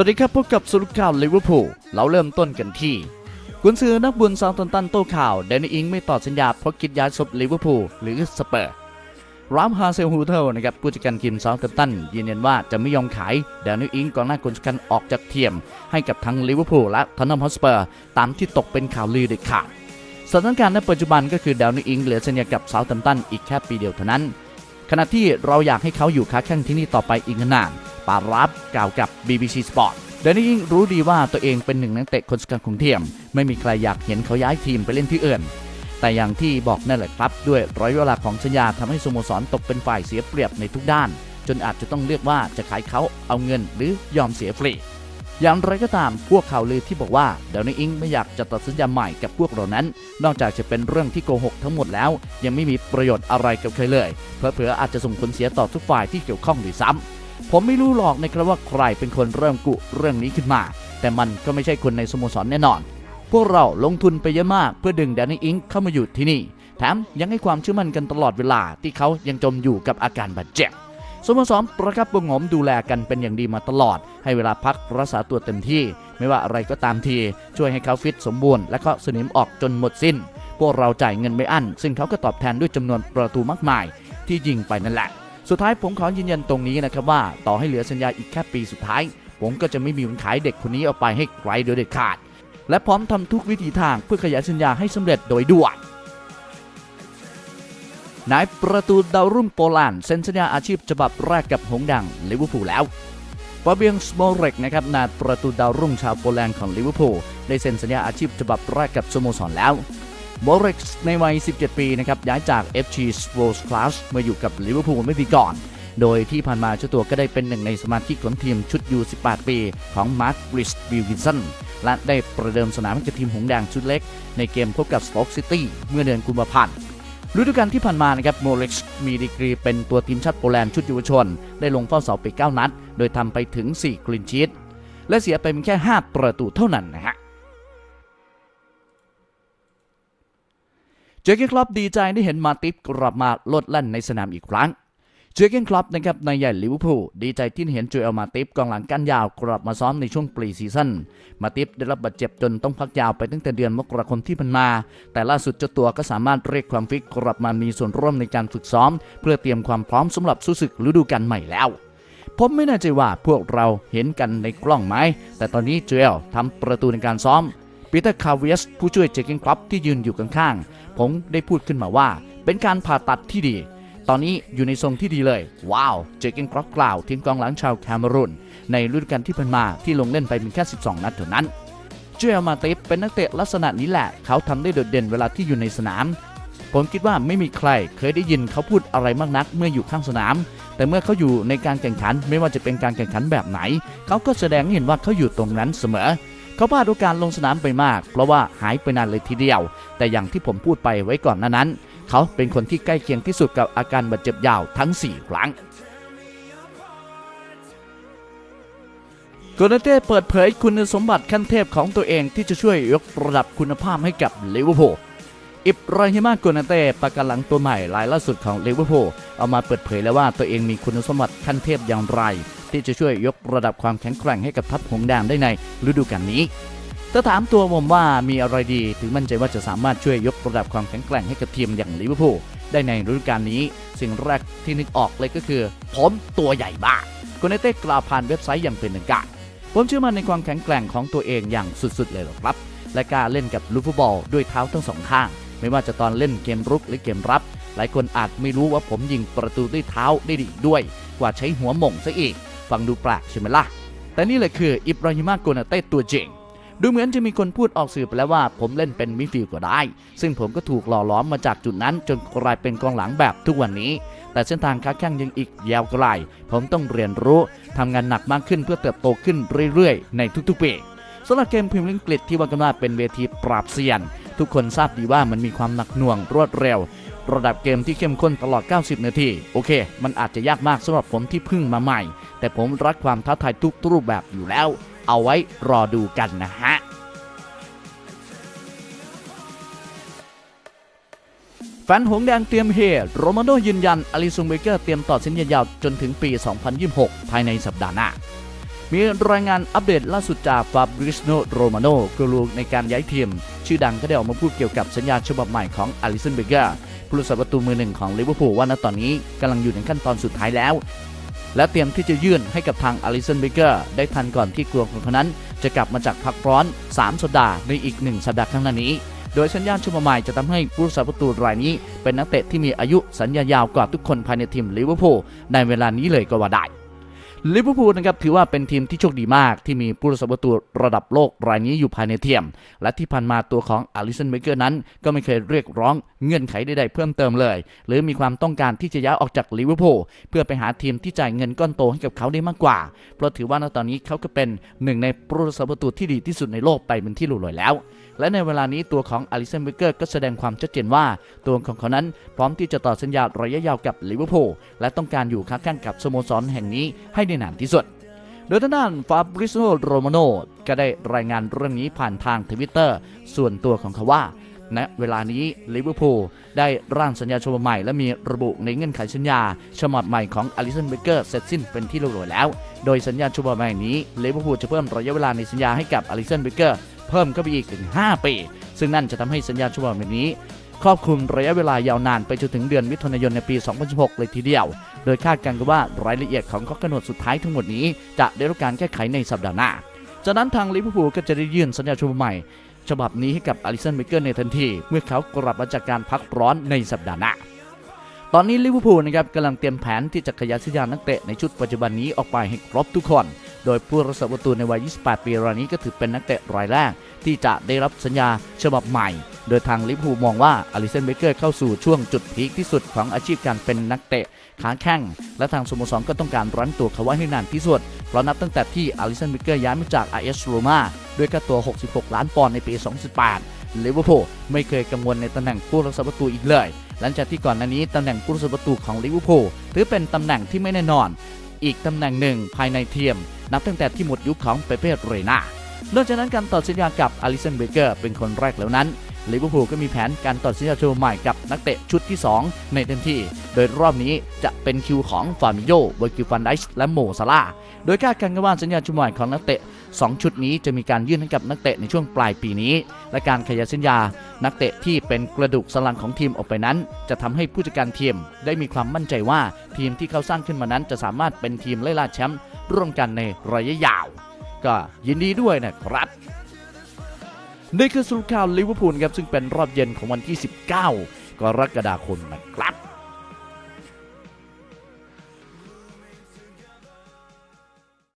วัสดีครับพบกับสรุปข่าวลิเวอร์พูลเราเริ่มต้นกันที่กุนซือนักบุญซาวตันตันโต้ข่าวแดนนิอิงไม่ต่อสัญญาเพราะคิดย้ายซบลิเวอร์พูลหรือสเปอร์รามฮาเซลฮูเทลนะครับผู้จัดการทีมซาวตันตันยืนยันว่าจะไม่ยอมขายแดนนิอิงกองหน้าคนสำคัญออกจากเทียม ให้กับทั้งลิเวอร์พูลและทอนนัมฮอสเปอร์ตามที่ตกเป็นข่าวลือเด็ดขาดสถานการณ์ในปัจจุบันก็คือแดนนิอิงเหลือสัญญากับซาวตันตันอีกแค่ปีเดียวเท่านั้น ขณะที่เราอยากให้เขาอยู่ค้าแข้งที่นี่ต่อไปอีกนาน ปารับกล่าวกับ BBC Sport แดนนี่ยิ่งรู้ดีว่าตัวเองเป็นหนึ่งนักเตะคนสำคัญของทีม ไม่มีใครอยากเห็นเขาย้ายทีมไปเล่นที่อื่น แต่อย่างที่บอกนั่นแหละครับ ด้วยร้อยเวลาของสัญญาทำให้สโมสรตกเป็นฝ่ายเสียเปรียบในทุกด้าน จนอาจจะต้องเลือกว่าจะขายเขาเอาเงินหรือยอมเสียฟรีอย่างไรก็ตามพวกข่าวลือที่บอกว่าเดลนี่อิงไม่อยากจะตัดสัญญาใหม่กับพวกเรานั้น นอกจากจะเป็นเรื่องที่โกหกทั้งหมดแล้ว ยังไม่มีประโยชน์อะไรกับใครเลย เพอเพอๆอาจจะส่งผลเสียต่อทุกฝ่ายที่เกี่ยวข้องด้วยซ้ำ ผมไม่รู้หรอกนะครับว่าใครเป็นคนเริ่มกุเรื่องนี้ขึ้นมา แต่มันก็ไม่ใช่คนในสโมสรแน่นอน พวกเราลงทุนไปเยอะมากเพื่อดึงแดนนี่อิงเข้ามาอยู่ที่นี่ แถมยังให้ความเชื่อมั่นกันตลอดเวลาที่เขายังจมอยู่กับอาการบาดเจ็บสโมสรประคับประงมดูแลกันเป็นอย่างดีมาตลอด ให้เวลาพักรักษาตัวเต็มที่ ไม่ว่าอะไรก็ตามที ช่วยให้เขาฟิตสมบูรณ์และก็สนิมออกจนหมดสิ้น พวกเราจ่ายเงินไม่อั้น ซึ่งเขาก็ตอบแทนด้วยจำนวนประตูมากมาย ที่ยิงไปนั่นแหละ สุดท้ายผมขอยืนยันตรงนี้นะครับว่าต่อให้เหลือสัญญาอีกแค่ปีสุดท้าย ผมก็จะไม่มีวันขายเด็กคนนี้ออกไปให้ไกลโดยเด็ดขาด และพร้อมทำทุกวิถีทางเพื่อขยายสัญญาให้สำเร็จโดยด่วนนายประตูดาวรุ่งโปแลนด์เซ็นสัญญาอาชีพฉบับแรกกับหงดังลิเวอร์พูลแล้วฟาเบียงสโมเรกนะครับนายประตูดาวรุ่งชาวโปแลนด์ของลิเวอร์พูลได้เซ็นสัญญาอาชีพฉบับแรกกับสโมสรแล้ว โมร็กในวัย 17 ปีนะครับย้ายจาก FC s w o l s c l a s มาอยู่กับลิเวอร์พูลไม่ปีก่อน โดยที่ผ่านมาเจ้าตัวก็ได้เป็นหนึ่งในสมาชิกของทีมชุดยู18 ปี ของมาร์คบริสบิลกินสันและได้ประเดิมสนามกับทีมหงแดงชุดเล็ก ในเกมพบกับสโต๊กซิตี้เมื่อเดือนกุมภาพันธ์ฤดูกาลที่ผ่านมานะครับโมเร็กซ์มีดีกรีเป็นตัวทีมชาติโปแลนด์ชุดเยาวชน ได้ลงเฝ้าเสาไป 9 นัด โดยทำไปถึง 4 กลินชีตและเสียไปเพียงแค่ 5 ประตูเท่านั้นนะฮะ เจอร์เกนคลับดีใจได้เห็นมาติฟกลับมาลดแล่นในสนามอีกครั้ง เจอร์เกนคลับนะครับนายใหญ่ลิเวอร์พูลดีใจที่เห็นจูเอลมาติฟกองหลังก้นยาวกลับมาซ้อมในช่วงปรีซีซั่นมาติฟได้รับบาดเจ็บจนต้องพักยาวไปตั้งแต่เดือนมกราคมที่ผ่านมา แต่ล่าสุดเจ้าตัวก็สามารถเรียกความฟิตกลับมามีส่วนร่วมในการฝึกซ้อม เพื่อเตรียมความพร้อมสำหรับสู้ศึกฤดูกาลใหม่แล้วผมไม่แน่ใจว่าพวกเราเห็นกันในกล้องไหม แต่ตอนนี้จูเอลทำประตูในการซ้อม ปีเตอร์คาเวียสผู้ช่วยเจเกนคลับที่ยืนอยู่ข้างๆ ผมได้พูดขึ้นมาว่า เป็นการผ่าตัดที่ดี ตอนนี้อยู่ในทรงที่ดีเลย ว้าว เจเกนคลับกล่าวทีมกองหลังชาวแคเมรูนในฤดูกาลที่ผ่านมาที่ลงเล่นไปเพียงแค่ 12 นัดเท่านั้นเจอมาติฟเป็นนักเตะลักษณะนี้แหละ เขาทำได้โดดเด่นเวลาที่อยู่ในสนาม ผมคิดว่าไม่มีใครเคยได้ยินเขาพูดอะไรมากนักเมื่ออยู่ข้างสนาม แต่เมื่อเขาอยู่ในการแข่งขันไม่ว่าจะเป็นการแข่งขันแบบไหน เขาก็แสดงให้เห็นว่าเขาอยู่ตรงนั้นเสมอ เขาพลาดโอกาสลงสนามไปมาก เพราะว่าหายไปนานเลยทีเดียว แต่อย่างที่ผมพูดไปไว้ก่อนนั้น เขาเป็นคนที่ใกล้เคียงที่สุดกับอาการบาดเจ็บยาวทั้ง 4 ครั้งโกนาเต้เปิดเผยคุณสมบัติขั้นเทพของตัวเองที่จะช่วยยกระดับคุณภาพให้กับลิเวอร์พูล อิบราฮิมาโกนาเต้ประกันหลังตัวใหม่รายล่าสุดของลิเวอร์พูลเอามาเปิดเผยแล้วว่าตัวเองมีคุณสมบัติขั้นเทพอย่างไร ที่จะช่วยยกระดับความแข็งแกร่งให้กับทัพหงส์แดงได้ในฤดูกาลนี้ถ้าถามตัวผมว่ามีอะไรดีถึงมั่นใจว่าจะสามารถช่วยยกระดับความแข็งแกร่งให้กับทีมอย่างลิเวอร์พูลได้ในฤดูกาลนี้ สิ่งแรกที่นึกออกเลยก็คือ ผมตัวใหญ่บ้ากโกนเต้กล่าวผ่านเว็บไซต์อย่างเป็นทางการผมเชื่อมั่นในความแข็งแกร่งของตัวเองอย่างสุดๆเลยหรอกครับ และกล้ารเล่นกับลูกฟุตบอลด้วยเท้าทั้งสองข้าง ไม่ว่าจะตอนเล่นเกมรุกหรือเกมรับ หลายคนอาจไม่รู้ว่าผมยิงประตูด้วยเท้าได้ดีด้วย กว่าใช้หัวหม่งซะอีก ฟังดูแปลกใช่ไหมล่ะ แต่นี่แหละคืออิบราฮิมาโกนาเต้ตัวจริงดูเหมือนจะมีคนพูดออกสื่อไปแล้วว่าผมเล่นเป็นมิดฟิลด์ก็ได้ ซึ่งผมก็ถูกหล่อล้อมมาจากจุดนั้น จนกลายเป็นกองหลังแบบทุกวันนี้ แต่เส้นทางค้าแข่งยังอีกยาวไกล ผมต้องเรียนรู้ทำงานหนักมากขึ้นเพื่อเติบโตขึ้นเรื่อยๆ ในทุกๆปีสำหรับเกมพรีเมียร์ลีกอังกฤษที่ว่ากันว่าเป็นเวทีปราบเซียน ทุกคนทราบดีว่ามันมีความหนักหน่วงรวดเร็ว ระดับเกมที่เข้มข้นตลอด 90 นาที โอเค มันอาจจะยากมากสำหรับผมที่เพิ่งมาใหม่ แต่ผมรักความท้าทายทุกรูปแบบอยู่แล้ว เอาไว้รอดูกันนะฮะแฟนหงแดงเตรียมเฮโรมาโดยืนยันอลิซุงเบเกอร์เตรียมต่อสัญญายาวจนถึงปี 2026 ภายในสัปดาห์หน้า มีรายงานอัปเดตล่าสุดจากฟาบริสโนโรมาโนกูรูในการย้ายทีม ชื่อดังก็ได้ออกมาพูดเกี่ยวกับสัญญาฉบับใหม่ของอลิสันเบเกอร์ผู้รักษาประตูมือหนึ่งของลิเวอร์พูลว่าณตอนนี้กำลังอยู่ในขั้นตอนสุดท้ายแล้ว และเตรียมที่จะยื่นให้กับทางอลิสันเบเกอร์ได้ทันก่อนที่กลัวของเขานั้น จะกลับมาจากพักร้อน 3 สัปดาห์ในอีก 1 สัปดาห์ข้างหน้านี้โดยสัญญาฉบับใหม่จะทำให้ผู้รักษาประตูรายนี้ เป็นนักเตะที่มีอายุสัญญายาวกว่าทุกคนภายในทีมลิเวอร์พูลในเวลานี้เลยก็ว่าได้ ลิเวอร์พูลนะครับถือว่าเป็นทีมที่โชคดีมาก ที่มีผู้รักษาประตูระดับโลกรายนี้อยู่ภายในทีมและที่ผ่านมาตัวของอลิสันเบเกอร์นั้น ก็ไม่เคยเรียกร้องเงื่อนไขใดๆเพิ่มเติมเลย หรือมีความต้องการที่จะย้ายออกจากลิเวอร์พูลเพื่อไปหาทีมที่จ่ายเงินก้อนโตให้กับเขาได้มากกว่า เพราะถือว่าณตอนนี้เขาก็เป็นหนึ่งในผู้รักษาประตูที่ดีที่สุดในโลกไปเป็นที่หลุดลอยแล้ว และในเวลานี้ตัวของอลิสันเบเกอร์ก็แสดงความชัดเจนว่า ตัวของเขานั้นพร้อมที่จะต่อสัญญาระยะยาวกับลิเวอร์พูลและต้องการอยู่ค้าแข่งกับสโมสรแห่งนี้ให้ได้นานที่สุด โดยทางด้านฟาบริโซโรมาโนก็ได้รายงานเรื่องนี้ผ่านทางทวิตเตอร์ส่วนตัวของเขาว่าณเวลานี้ลิเวอร์พูลได้ร่างสัญญาฉบับใหม่ และมีระบุในเงื่อนไขสัญญาฉบับใหม่ของอลิสันเบเกอร์เสร็จสิ้นเป็นที่เรียบร้อยแล้ว โดยสัญญาฉบับใหม่นี้ลิเวอร์พูลจะเพิ่มระยะเวลาในสัญญาให้กับอลิสันเบเกอร์เพิ่มเข้าไปอีกถึง 5 ปี ซึ่งนั่นจะทำให้สัญญาฉบับใหม่นี้ ครอบคลุมระยะเวลายาวนานไปจนถึงเดือนมิถุนายนในปี 2016 เลยทีเดียว โดยคาดการณ์กันว่ารายละเอียดของข้อกำหนดสุดท้ายทั้งหมดนี้ จะได้รับการแก้ไขในสัปดาห์หน้า จากนั้นทางลิเวอร์พูลก็จะได้ยื่นสัญญาฉบับใหม่ ฉบับนี้ให้กับอลิสันเบเกอร์ในทันที เมื่อเขากลับมาจากการพักร้อนในสัปดาห์หน้าตอนนี้ลิเวอร์พูลนะครับกำลังเตรียมแผนที่จะขยายสัญญานักเตะในชุดปัจจุบันนี้ออกไปให้ครบทุกคน โดยผู้รักษาประตูในวัย 28 ปีรายนี้ก็ถือเป็นนักเตะรายแรกที่จะได้รับสัญญาฉบับใหม่ โดยทางลิเวอร์พูลมองว่าอลิสันเบเกอร์เข้าสู่ช่วงจุดพีคที่สุดของอาชีพการเป็นนักเตะขาแข้ง และทางสโมสรก็ต้องการรั้นตัวเขาไว้ให้นานที่สุด เพราะนับตั้งแต่ที่อลิสันเบเกอร์ย้ายมาจาก IS Roma ด้วยค่าตัว 66 ล้านปอนด์ในปี 2018ลิเวอร์พูลไม่เคยกังวลในตำแหน่งผู้รักษาประตูอีกเลย หลังจากที่ก่อนหน้านี้ตำแหน่งผู้รักษาประตูของลิเวอร์พูลถือเป็นตำแหน่งที่ไม่แน่นอน อีกตำแหน่งหนึ่งภายในทีมนับตั้งแต่ที่หมดยุคของเปเป้เรนานอกจากนั้นการต่อสัญญากับอลิสันเบเกอร์เป็นคนแรกแล้วนั้น ลิเวอร์พูลก็มีแผนการต่อสัญญาฉบับใหม่กับนักเตะชุดที่ 2 ในทันทีโดยรอบนี้จะเป็นคิวของฟาร์มิโยเบอร์กิฟันไดส์และโมซาลาโดยคาดการณ์กันว่าสัญญาฉบับใหม่ของนักเตะ 2 ชุดนี้จะมีการยื่นให้กับนักเตะในช่วงปลายปีนี้ และการขยายสัญญา นักเตะที่เป็นกระดูกสันหลังของทีมออกไปนั้น จะทำให้ผู้จัดการทีมได้มีความมั่นใจว่าทีมที่เขาสร้างขึ้นมานั้น จะสามารถเป็นทีมไล่ล่าแชมป์ร่วมกันในระยะยาว ก็ยินดีด้วยนะครับ นี่คือสรุปข่าวลิเวอร์พูลครับซึ่งเป็นรอบเย็นของวันที่ 19 กรกฎาคมนะครับ